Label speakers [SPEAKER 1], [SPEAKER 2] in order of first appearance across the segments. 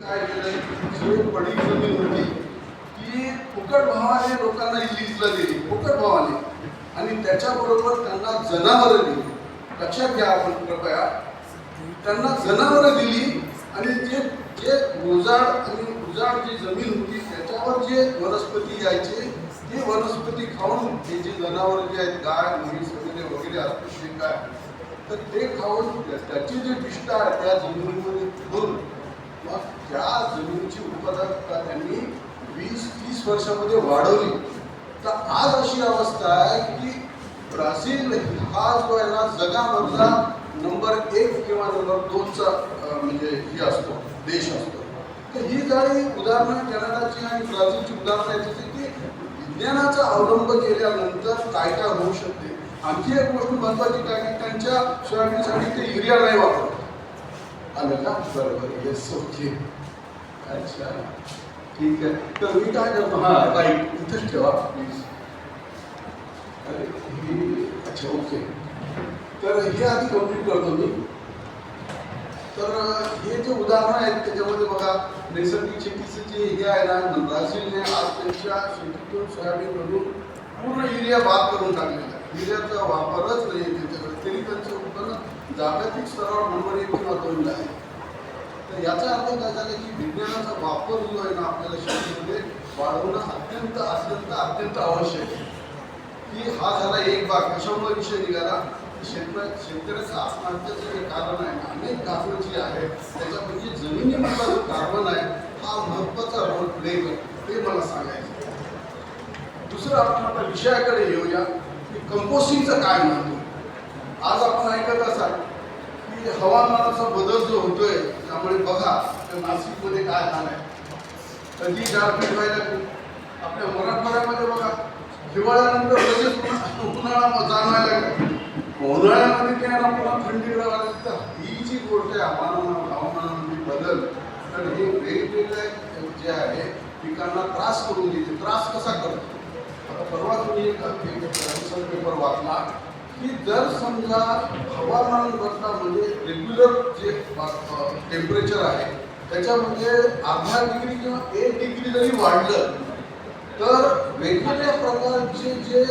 [SPEAKER 1] काय केलंय? सगळी जमीन होती की फुकट भावाने लोकांना ही दिली फुकट भावाने. आणि त्याच्याबरोबर त्यांना जनावरं दिली. लक्षात घ्या आपण कृपया. त्यांना जनावरं दिली आणि जे जे उजाड आणि उजाड जी जमीन होती त्याच्यावर जे वनस्पती यायचे ते वनस्पती खाऊन हे जे जनावर जे आहेत गाय म्हैस वगैरे वगैरे असतील ते काय? तर ते खाऊन त्याची जी पिष्ट आहे त्या जमिनीमध्ये ठेवून मग त्या जमिनीची उत्पादकता त्यांनी वीस तीस वर्षामध्ये वाढवली. तर आज अशी अवस्था आहे की ब्राझील हा जो आहे ना जगामधला नंबर एक किंवा नंबर दोनचा म्हणजे हे असतो देश असतो. तर ही काही उदाहरणं कॅनडाची आणि ब्राझीलची उदाहरणं आहेत जसे की विज्ञानाचा अवलंब केल्यानंतर काय काय होऊ शकते? आणखी एक गोष्ट महत्वाची काय की त्यांच्या सोयाबीनसाठी ते युरिया नाही वापरत. बरोबर येस ओके अच्छा ठीक आहे तर मी काय करतो हा इथंच ठेवा प्लीज़ अरे अच्छा ओके तर हे आधी कंप्लीट करतो मी. तर हे जे उदाहरणं आहेत, त्याच्यामध्ये बघा, नैसर्गिक शेतीचे जे हे आहे ना ब्राझीलने आज त्यांच्या शेतीतून सोयाबीनमधून पूर्ण युरिया बाद करून टाकलेला युरियाचा वापरच नाही त्याच्याकडे. तरी त्यांचं उत्पन्न जागतिक स्तरावर नंबर एक किंवा आहे. तर याचा अर्थ काय झाला की विज्ञानाचा वापर जो आहे ना आपल्याला शेतीमध्ये वाढवणं अत्यंत अत्यंत अत्यंत आवश्यक आहे. की हा झाला एक भाग. कशामुळे विषय निघाला? शेतकऱ्या शेतकऱ्याचं आत्महत्याचं जे कारण आहे अनेक कारणं जी आहेत त्याच्यापैकी जमिनीमधला जो कार्बन आहे हा महत्त्वाचा रोल प्ले करतो. ते मला सांगायचं दुसरं आपण आपल्या विषयाकडे येऊया की कंपोस्टिंगचं काय म्हणतो आज आपण ऐकत असाल की हवामानाचा बदल जो होतोय त्यामुळे बघा तर नाशिकमध्ये काय हाल आहे कधी गारपीट व्हायला लागली आपल्या मराठवाड्यामध्ये बघा हिवाळ्यानंतर लगेच उन्हाळा जाणवायला लागला उन्हाळ्यामध्ये काय ना पुन्हा थंडी राहायला तर ही जी गोष्ट आहे हवामान हवामानामध्ये बदल तर हे वेगवेगळ्या जे आहे पिकांना त्रास करून देते त्रास कसा करतो आता परवा तुम्ही एक एक पेपर वाचला की जर समजा हवामान बदलामध्ये रेग्युलर जे टेम्परेचर आहे त्याच्यामध्ये अर्धा डिग्री किंवा एक डिग्री जरी वाढलं तर वेगवेगळ्या प्रकारचे जे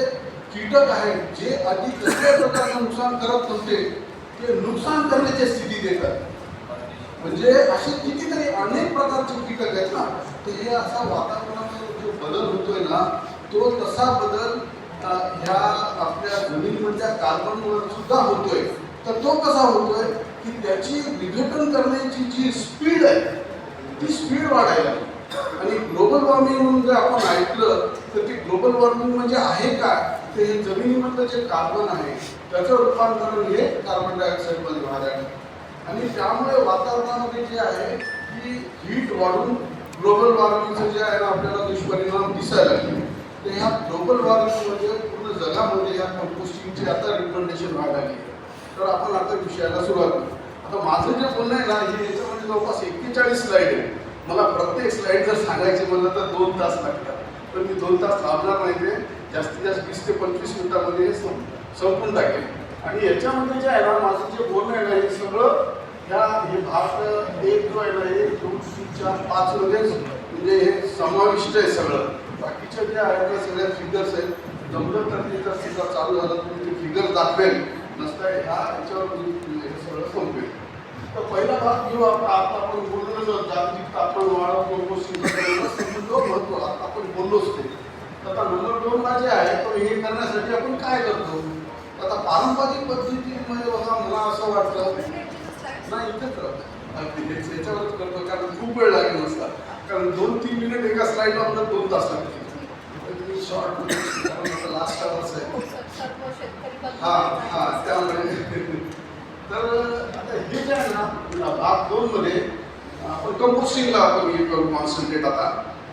[SPEAKER 1] कीटक आहेत जे आधी कसल्या प्रकारचं नुकसान करत नव्हते ते नुकसान करण्याची स्थिती देतात म्हणजे असे कितीतरी अनेक प्रकारचे कीटक आहेत ना तर हे असा वातावरणामध्ये जो बदल होतोय ना तो तसा बदल ह्या आपल्या जमिनीवरच्या कार्बनवर सुद्धा होतोय. तर तो कसा होतोय की त्याची विघटन करण्याची जी स्पीड आहे ती स्पीड वाढायला आणि ग्लोबल वॉर्मिंग म्हणून जर आपण ऐकलं तर ती ग्लोबल वॉर्मिंग म्हणजे आहे काय तर हे जमिनीमधलं जे कार्बन आहे त्याचं रूपांतरण हे कार्बन डायऑक्साईडमध्ये व्हायला लागलं आणि त्यामुळे वातावरणामध्ये जे आहे की हीट वाढून ग्लोबल वॉर्मिंगचं जे आहे ना आपल्याला दुष्परिणाम दिसायला लागले. तर ह्या ग्लोबल वॉर्मिंगमध्ये पूर्ण जगामध्ये या कंपोस्टिंगची आता रिकमेंडेशन आली आहे. तर आपण आता विषयाला सुरुवात करू. आता माझं जे बोलणं आहे ना हे याच्यामध्ये जवळपास एक्केचाळीस स्लाईड आहे मला प्रत्येक स्लाईड जर सांगायचे म्हणलं तर दोन तास लागतात. तर मी दोन तास लावणार नाही ते. जास्तीत जास्त वीस ते पंचवीस मिनिटामध्ये संपून टाकेल आणि याच्यामध्ये जे आहे ना माझं जे बोलणं आहे ना हे सगळं ह्या हे भाग एक जो आहे ना हे दोन तीन चार पाच वगैरे म्हणजे हे समाविष्ट आहे सगळं. बाकीच्या जे आहेत सगळ्या फिगर्स आहेत. जमलं तर ते सुद्धा चालू झालं. तर ते फिगर दाखवेल. नसता ह्या ह्याच्यावर हे सगळं संपवेल तर पहिला भाग घेऊ आपण आता आपण बोललो जागतिक तापमान वाढ कंपोस्टिंग महत्त्व आता आपण बोललोच ते आता नंबर दोनला जे आहे तो हे करण्यासाठी आपण काय करतो? आता पारंपरिक पद्धतीमध्ये बघा मला असं वाटतं नाही इथंच याच्यावरच करतो कारण खूप वेळ लागेल नसता. कारण दोन तीन मिनिट एका स्लाईडला आपल्याला दोन तास लागतील. शॉर्ट लास्ट आवर्स आहे हा हा त्यामुळे. तर आता हे जे आहे ना भाग दोन मध्ये आपण कंपोस्टिंगला आपण हे करू कॉन्सन्ट्रेट आता.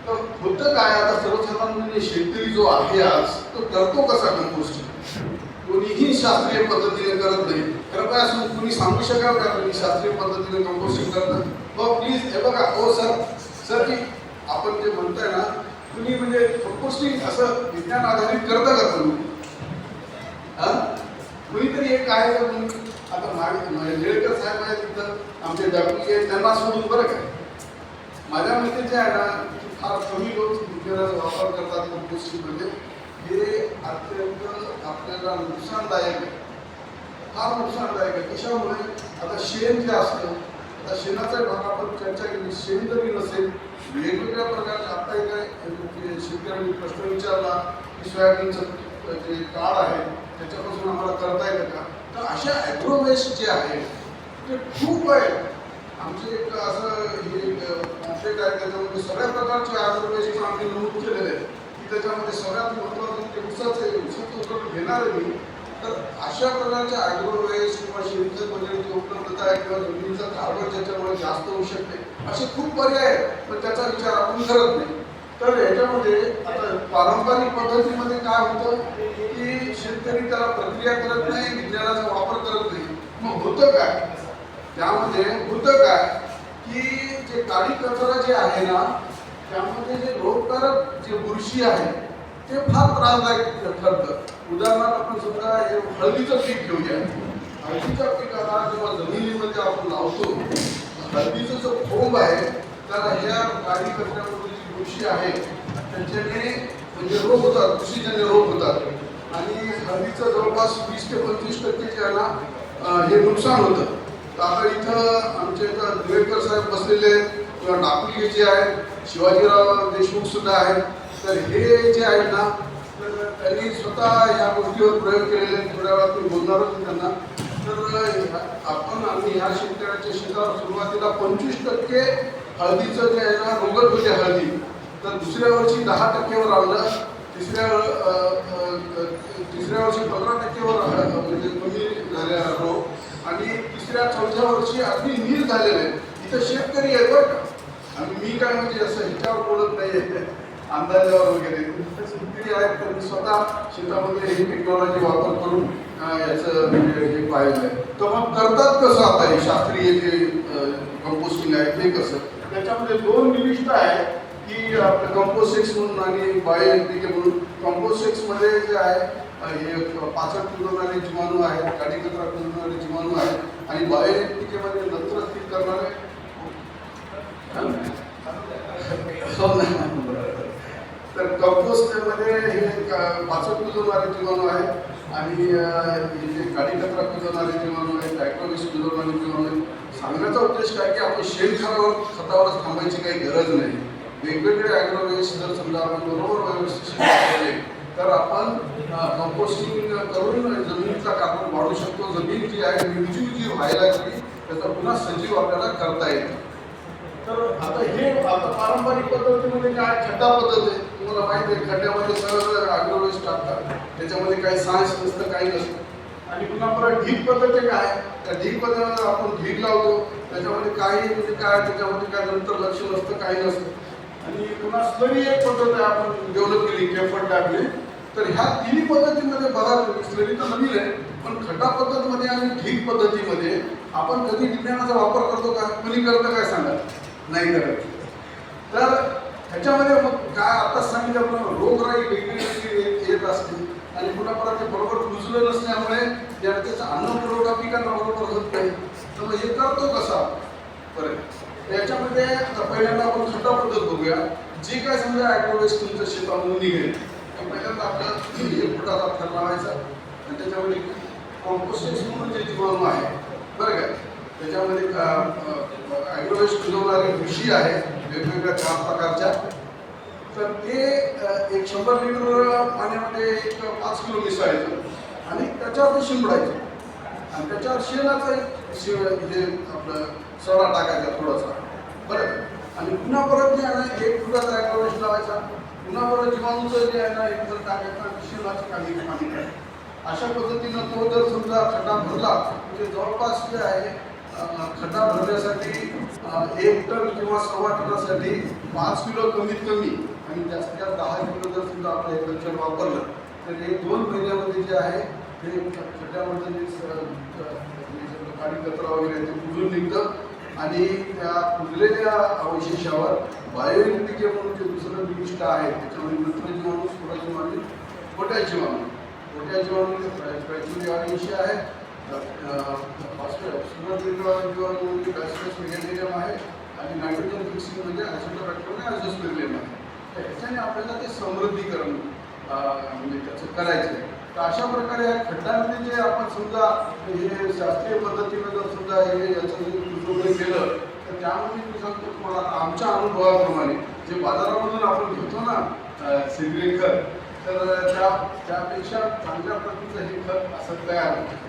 [SPEAKER 1] तर होतं काय आता सर्वसाधारणपणे शेतकरी जो आहे आज तो करतो कसा कंपोस्टिंग कोणीही शास्त्रीय पद्धतीने करत नाही. कृपया असं तुम्ही सांगू शकाल का तुम्ही शास्त्रीय पद्धतीने कंपोस्टिंग करता? हो प्लीज हे बघा. हो सर. सर की आपण जे म्हणताय ना तुम्ही म्हणजे कंपोस्टिंग असं विज्ञान आधारित करता का तुम्ही? कुणीतरी एक आहे का तुम्ही? आता मागे निळकर साहेब आहेत तिथं आमचे डॉक्टर त्यांना सोडून बरं काय माझ्या मते जे आहे ना फार कमी लोक विज्ञानाचा वापर करतात कंपोस्टिंगमध्ये म्हणजे. हे अत्यंत आपल्याला नुकसानदायक आहे. फार नुकसानदायक आहे. कशामुळे? आता शेण जे असतं आता शेणाचा भाग आपण चर्चा केली. शेण जरी नसेल वेगवेगळ्या प्रकारचे आता एक शेतकऱ्यांनी प्रश्न विचारला की सोयाबीनचं जे काळ आहे त्याच्यापासून आम्हाला करता येतं का? तर अशा ॲग्रोवेस्ट जे आहे ते खूप आहे. आमचे एक असं हे पॉम्पलेट आहे त्याच्यामध्ये सगळ्या प्रकारचे ॲग्रोवेस्ट आम्ही नमूद केलेले आहे की त्याच्यामध्ये सगळ्यात महत्त्वाचं ते उसाचे आहे. घेणार आहे मी. तर अशा प्रकारच्या ॲग्रो वेस्ट किंवा शेतीचं मटेरियलची उपलब्धता आहे किंवा जमिनीचं कार्बन ज्याच्यामुळे जास्त होऊ शकते असे खूप पर्याय आहेत पण त्याचा विचार आपण करत नाही. तर याच्यामध्ये आता पारंपरिक पद्धतीमध्ये काय होतं की शेतकरी त्याला प्रक्रिया करत नाही विज्ञानाचा वापर करत नाही. मग होतं काय? त्यामध्ये होतं काय की जे काळी कचरा जे आहे ना त्यामध्ये जे रोगकारक जे बुरशी आहे ते फार त्रासदायक ठरतं. उदाहरणार्थ आपण समजा हे हळदीचं पीक घेऊया. हळदीच्या पिकाला जेव्हा जमिनीमध्ये आपण लावतो. हळदीचं जो खोंब आहे त्याला ह्या गाडी करण्यापूर्वी जी बुरशी आहे त्याच्याने म्हणजे रोग होतात बुरशीजन्य रोग होतात. आणि हळदीचं जवळपास वीस ते पंचवीस टक्के जे आहे ना हे नुकसान होतं. तर आता इथं आमचे इथं दिवेकर साहेब बसलेले आहेत. किंवा डाकुली जे आहेत. शिवाजीराव देशमुख सुद्धा आहेत. तर हे जे आहेत ना तर त्यांनी स्वतः या गोष्टीवर प्रयोग केलेले थोड्या वेळात मी बोलणारच होतो त्यांना. तर आपण आम्ही ह्या शेतकऱ्याच्या शेतावर सुरुवातीला पंचवीस टक्के हळदीचं जे आहे ना रोगत होते हळदी. तर दुसऱ्या वर्षी दहा टक्केवर आणलं तिसऱ्या तिसऱ्या वर्षी पंधरा टक्केवर म्हणजे कमी झाले रोग आणि तिसऱ्या चौथ्या वर्षी अगदी नील झालेलं आहे. इथं शेतकरी आहे बरं का. आणि मी काय म्हणजे असं ह्याच्यावर बोलत नाही अंदाजावर वगैरे. शेतकरी आहेत त्यांनी स्वतः शेतामध्ये ही टेक्नॉलॉजी वापर करून याचं म्हणजे हे पाहिलं आहे तर मग करतात कसं आता हे शास्त्रीय जे कंपोस्टिंग आहे ते कसं? त्याच्यामध्ये दोन निविष्ट आहे की आपलं कंपोस्टिक्स म्हणून आणि बायो एनपीके म्हणून. कंपोस्टिक्समध्ये जे आहे हे पाचट कुजवणारे जीवाणू आहेत गाडी कचरा कुजवणारे जीवाणू आहेत आणि बायो एनपीके मध्ये नत्र स्थित करणारे हो हे क- पाचट कुजवणारे जीवाणू आहे. आणि जे गाडी कचरा कुजवणारे जीवाणू आहे डायक्रोमिक्स कुजवणारे जीवाणू आहे. सांगण्याचा उद्देश काय की आपण शेणखतावर खतावरच थांबायची काही गरज नाही. वेगवेगळे ॲग्रोवेस्ट जर समजा आपण बरोबर व्यवस्थित तर आपण कंपोस्टिंग करून जमिनीचा कार्बन वाढू शकतो. जमीन जी आहे निर्जीव जी व्हायला गेली त्याचा पुन्हा सजीव आपल्याला करता येतं. तर आता हे आता पारंपरिक पद्धतीमध्ये काय छटा पद्धत आहे. तुम्हाला माहिती आहे खड्ड्यामध्ये सगळं ॲग्रोवेस्ट टाकतात त्याच्यामध्ये काही सायन्स नसतं काही नसतं. आणि पुन्हा परत ढीग पद्धती काय त्या ढीग पद्धतीमध्ये आपण ढीग लावतो त्याच्यामध्ये काही म्हणजे काय त्याच्यामध्ये काय नंतर लक्ष नसतं काही नसतं. आणि पुन्हा स्लरी एक पद्धत आहे आपण डेव्हलप केली केफट टाकली. तर ह्या तिन्ही पद्धतीमध्ये बघा तुम्ही स्लरी तर नवीन आहे पण खड्डा पद्धतीमध्ये आणि ढीग पद्धतीमध्ये आपण कधी विज्ञानाचा वापर करतो का? कुणी करतं काय सांगा? नाही करत. तर त्याच्यामध्ये मग काय आता सांगितलं आपण रोगराई वेगळी येत- असते आणि पुन्हा परत ते बरोबर रुजलं नसल्यामुळे जनतेचा त्याचा अन्न पुरवठा पिकांना बरोबर होत नाही. तर मग हे करतो कसा? बरं. त्याच्यामध्ये आता पहिल्यांदा आपण खड्डा पद्धत बघूया. जे काय समजा ॲग्रोवेस्ट तुमच्या शेतामधून निघेल तर पहिल्यांदा आपल्याला एक फुटाचा थर लावायचा आणि त्याच्यामध्ये कॉम्पोस्टेशन म्हणजे जे जीवाणू आहे. बरं काय त्याच्यामध्ये ॲग्रोवेस्ट कुजवणारे कृषी आहे वेगवेगळ्या चार प्रकारच्या. तर ते एक शंभर लिटर पाण्यामध्ये एक पाच किलो मिसळायचं आणि त्याच्यावर शिंपडायचं. आणि त्याच्यावर शेणाचं एक शे हे आपलं सडा टाकायचा थोडासा. बरं. आणि पुन्हा परत जे आहे ना एक फुटाचा ॲग्रोवेस्ट लावायचा. पुन्हा परत जीवाणूचं जे आहे ना एक जर टाकायचं शेणाचं काही पाणी अशा पद्धतीनं तो जर समजा खड्डा भरला म्हणजे जवळपास जे आहे खड्डा भरण्यासाठी एक टन किंवा सव्वा टनासाठी पाच किलो कमीत कमी आणि जास्तीत जास्त दहा किलो जर सुद्धा आपलं एग्रिकल्चर कल्चर वापरलं तर हे दोन महिन्यामध्ये जे आहे ते खड्ड्यामध्ये जे काळी कचरा वगैरे ते कुजून निघतं. आणि त्या कुजलेल्या अवशेषावर बायोएनपीके म्हणून जे दुसरं विशिष्ट आहे त्याच्यामध्ये नत्र माणूस स्फोटा जीवाणू पोटॅश जीवाणू पोटॅश ऐंशी आहे. अं, आहे आणि नायट्रोजन फिक्सिंग म्हणजे ॲझोटोबॅक्टर आणि ॲझोस्पिरलेम आहे तर ह्याच्याने आपल्याला ते समृद्धीकरण म्हणजे त्याचं करायचं आहे तर अशा प्रकारे या खड्ड्यांमध्ये जे आपण समजा हे शास्त्रीय पद्धतीनं जर समजा हे याचं जर केलं तर त्यामध्ये मी सांगतो तुम्हाला आमच्या अनुभवाप्रमाणे जे बाजारामधून आपण घेतो ना अं, सेंद्रिय खत तर त्या त्यापेक्षा चांगल्या प्रतीचं हे खत असं तयार होतं.